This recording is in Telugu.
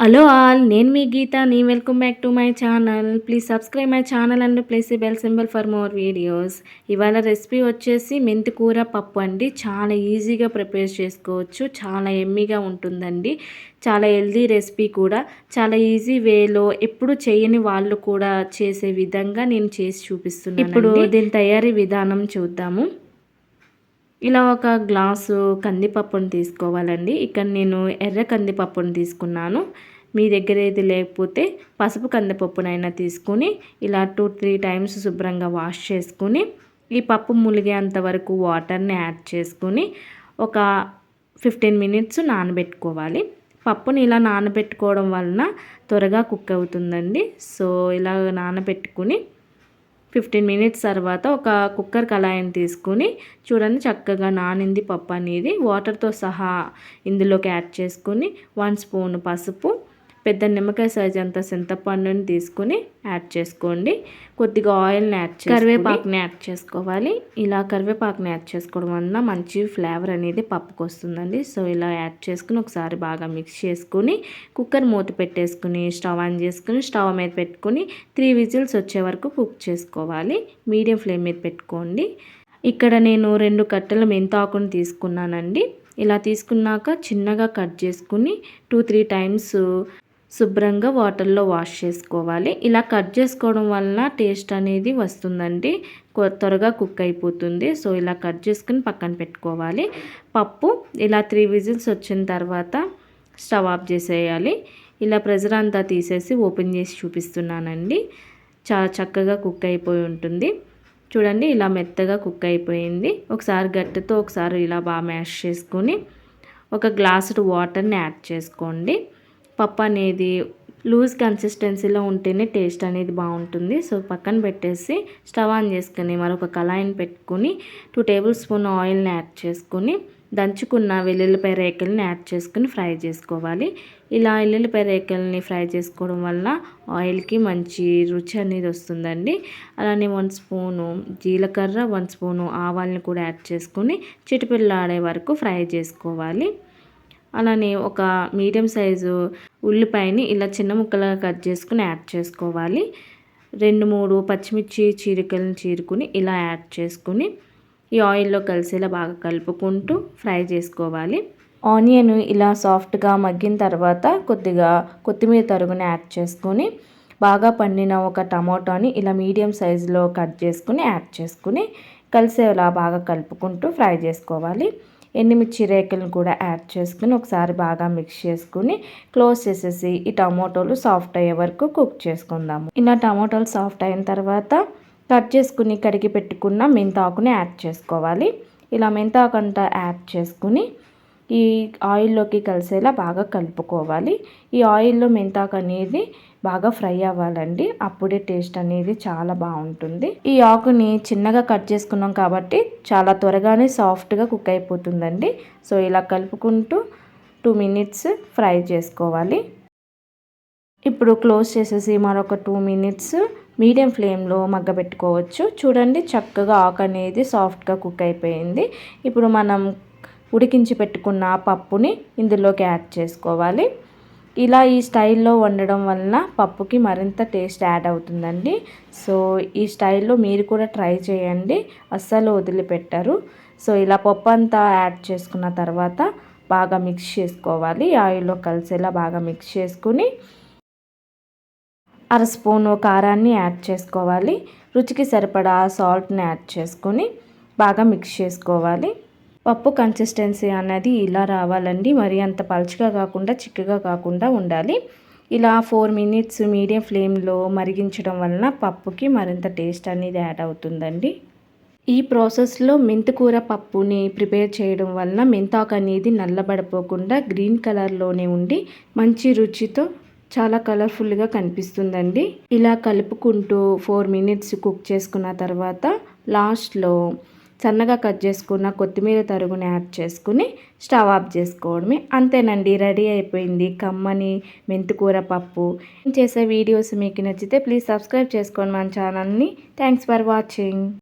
హలో ఆల్ నేను మీ గీత నీ welcome back to my channel please subscribe my channel and press bell symbol for more videos ఇవాళ రెసిపీ వచ్చేసి మెంతి కూర పప్పు అండి. చాలా ఈజీగా ప్రిపేర్ చేసుకోవచ్చు. చాలా ఎమ్మీగా ఉంటుందండి. చాలా హెల్దీ రెసిపీ కూడా. చాలా ఈజీ వేలో ఎప్పుడు చేయని వాళ్ళు కూడా చేసే విధంగా నేను చేసి చూపిస్తున్నాను ఇప్పుడు దీని తయారీ విధానం చూద్దాము. ఇలా ఒక గ్లాసు కందిపప్పును తీసుకోవాలండి. ఇక్కడ నేను ఎర్ర కందిపప్పును తీసుకున్నాను. మీ దగ్గర ఏది లేకపోతే పసుపు కందిపప్పునైనా తీసుకుని ఇలా టూ త్రీ టైమ్స్ శుభ్రంగా వాష్ చేసుకుని ఈ పప్పు ములిగేంత వరకు వాటర్ని యాడ్ చేసుకుని ఒక ఫిఫ్టీన్ మినిట్స్ నానబెట్టుకోవాలి. పప్పుని ఇలా నానబెట్టుకోవడం వలన త్వరగా కుక్ అవుతుందండి. సో ఇలా నానబెట్టుకుని ఫిఫ్టీన్ మినిట్స్ తర్వాత ఒక కుక్కర్ కళాయిని తీసుకుని చూడండి చక్కగా నానింది పప్పు అనేది. వాటర్తో సహా ఇందులోకి యాడ్ చేసుకుని వన్ స్పూన్ పసుపు పెద్ద నిమ్మకాయ సైజ్ అంత చింతపండుని తీసుకుని యాడ్ చేసుకోండి. కొద్దిగా ఆయిల్ని యాడ్ చేసి కరివేపాకుని యాడ్ చేసుకోవాలి. ఇలా కరివేపాకుని యాడ్ చేసుకోవడం వలన మంచి ఫ్లేవర్ అనేది పప్పుకు వస్తుందండి. సో ఇలా యాడ్ చేసుకుని ఒకసారి బాగా మిక్స్ చేసుకుని కుక్కర్ మూత పెట్టేసుకుని స్టవ్ ఆన్ చేసుకుని స్టవ్ మీద పెట్టుకుని త్రీ విజిల్స్ వచ్చే వరకు కుక్ చేసుకోవాలి. మీడియం ఫ్లేమ్ మీద పెట్టుకోండి. ఇక్కడ నేను రెండు కట్టెల మెంతాకుని తీసుకున్నానండి. ఇలా తీసుకున్నాక చిన్నగా కట్ చేసుకుని టూ త్రీ టైమ్స్ శుభ్రంగా వాటర్లో వాష్ చేసుకోవాలి. ఇలా కట్ చేసుకోవడం వలన టేస్ట్ అనేది వస్తుందండి. త్వరగా కుక్ అయిపోతుంది. సో ఇలా కట్ చేసుకుని పక్కన పెట్టుకోవాలి. పప్పు ఇలా త్రీ విజిల్స్ వచ్చిన తర్వాత స్టవ్ ఆఫ్ చేసేయాలి. ఇలా ప్రెజర్ అంతా తీసేసి ఓపెన్ చేసి చూపిస్తున్నానండి. చాలా చక్కగా కుక్ అయిపోయి ఉంటుంది. చూడండి ఇలా మెత్తగా కుక్ అయిపోయింది. ఒకసారి గట్టితో ఒకసారి ఇలా బాగా మ్యాష్ చేసుకొని ఒక గ్లాసు వాటర్ని యాడ్ చేసుకోండి. పప్పు అనేది లూజ్ కన్సిస్టెన్సీలో ఉంటేనే టేస్ట్ అనేది బాగుంటుంది. సో పక్కన పెట్టేసి స్టవ్ ఆన్ చేసుకుని మరొక కళాయిని పెట్టుకుని టూ టేబుల్ స్పూన్ ఆయిల్ని యాడ్ చేసుకుని దంచుకున్న వెల్లుల్లిపాయ రేకల్ని యాడ్ చేసుకుని ఫ్రై చేసుకోవాలి. ఇలా వెల్లుల్లిపాయ రేకల్ని ఫ్రై చేసుకోవడం వల్ల ఆయిల్కి మంచి రుచి అనేది వస్తుందండి. అలానే వన్ స్పూను జీలకర్ర వన్ స్పూను ఆవాల్ని కూడా యాడ్ చేసుకుని చిటిపిల్లాడే వరకు ఫ్రై చేసుకోవాలి. అలానే ఒక మీడియం సైజు ఉల్లిపాయని ఇలా చిన్న ముక్కలుగా కట్ చేసుకుని యాడ్ చేసుకోవాలి. రెండు మూడు పచ్చిమిర్చి చీరికలను చీరుకుని ఇలా యాడ్ చేసుకుని ఈ ఆయిల్లో కలిసేలా బాగా కలుపుకుంటూ ఫ్రై చేసుకోవాలి. ఆనియన్ ఇలా సాఫ్ట్గా మగ్గిన తర్వాత కొద్దిగా కొత్తిమీర తరుగుని యాడ్ చేసుకొని బాగా పండిన ఒక టమాటోని ఇలా మీడియం సైజులో కట్ చేసుకుని యాడ్ చేసుకుని కలిసేలా బాగా కలుపుకుంటూ ఫ్రై చేసుకోవాలి. ఎండుమిర్చి రేకులను కూడా యాడ్ చేసుకుని ఒకసారి బాగా మిక్స్ చేసుకుని క్లోజ్ చేసేసి ఈ టమాటోలు సాఫ్ట్ అయ్యే వరకు కుక్ చేసుకుందాము. ఇలా టమాటోలు సాఫ్ట్ అయిన తర్వాత కట్ చేసుకుని కడిగి పెట్టుకున్న మెంతాకుని యాడ్ చేసుకోవాలి. ఇలా మెంతాకు అంతా యాడ్ చేసుకుని ఈ ఆయిల్లోకి కలిసేలా బాగా కలుపుకోవాలి. ఈ ఆయిల్లో మెంతాకు అనేది బాగా ఫ్రై అవ్వాలండి. అప్పుడే టేస్ట్ అనేది చాలా బాగుంటుంది. ఈ ఆకుని చిన్నగా కట్ చేసుకున్నాం కాబట్టి చాలా త్వరగానే సాఫ్ట్గా కుక్ అయిపోతుందండి. సో ఇలా కలుపుకుంటూ టూ మినిట్స్ ఫ్రై చేసుకోవాలి. ఇప్పుడు క్లోజ్ చేసేసి మరొక టూ మినిట్స్ మీడియం ఫ్లేమ్లో మగ్గబెట్టుకోవచ్చు. చూడండి చక్కగా ఆకు అనేది సాఫ్ట్గా కుక్ అయిపోయింది. ఇప్పుడు మనం ఉడికించి పెట్టుకున్న పప్పుని ఇందులోకి యాడ్ చేసుకోవాలి. ఇలా ఈ స్టైల్లో వండడం వలన పప్పుకి మరింత టేస్ట్ యాడ్ అవుతుందండి. సో ఈ స్టైల్లో మీరు కూడా ట్రై చేయండి. అస్సలు వదిలిపెట్టరు. సో ఇలా పప్పు అంతా యాడ్ చేసుకున్న తర్వాత బాగా మిక్స్ చేసుకోవాలి. ఆయిల్లో కలిసేలా బాగా మిక్స్ చేసుకుని అర స్పూను కారాన్ని యాడ్ చేసుకోవాలి. రుచికి సరిపడా సాల్ట్ని యాడ్ చేసుకొని బాగా మిక్స్ చేసుకోవాలి. పప్పు కన్సిస్టెన్సీ అనేది ఇలా రావాలండి. మరి అంత పలుచగా కాకుండా చిక్కగా కాకుండా ఉండాలి. ఇలా ఫోర్ మినిట్స్ మీడియం ఫ్లేమ్లో మరిగించడం వలన పప్పుకి మరింత టేస్ట్ అనేది యాడ్ అవుతుందండి. ఈ ప్రాసెస్లో మెంతికూర పప్పుని ప్రిపేర్ చేయడం వలన మెంతాకు అనేది నల్లబడిపోకుండా గ్రీన్ కలర్లోనే ఉండి మంచి రుచితో చాలా కలర్ఫుల్గా కనిపిస్తుందండి. ఇలా కలుపుకుంటూ ఫోర్ మినిట్స్ కుక్ చేసుకున్న తర్వాత లాస్ట్లో సన్నగా కట్ చేసుకున్న కొత్తిమీర తరుగుని యాడ్ చేసుకుని స్టవ్ ఆఫ్ చేసుకోవడమే. అంతేనండి రెడీ అయిపోయింది. కమ్మని మెంతికూర పప్పు. చేసే వీడియోస్ మీకు నచ్చితే ప్లీజ్ సబ్స్క్రైబ్ చేసుకోండి మన ఛానల్ని. Thanks for watching.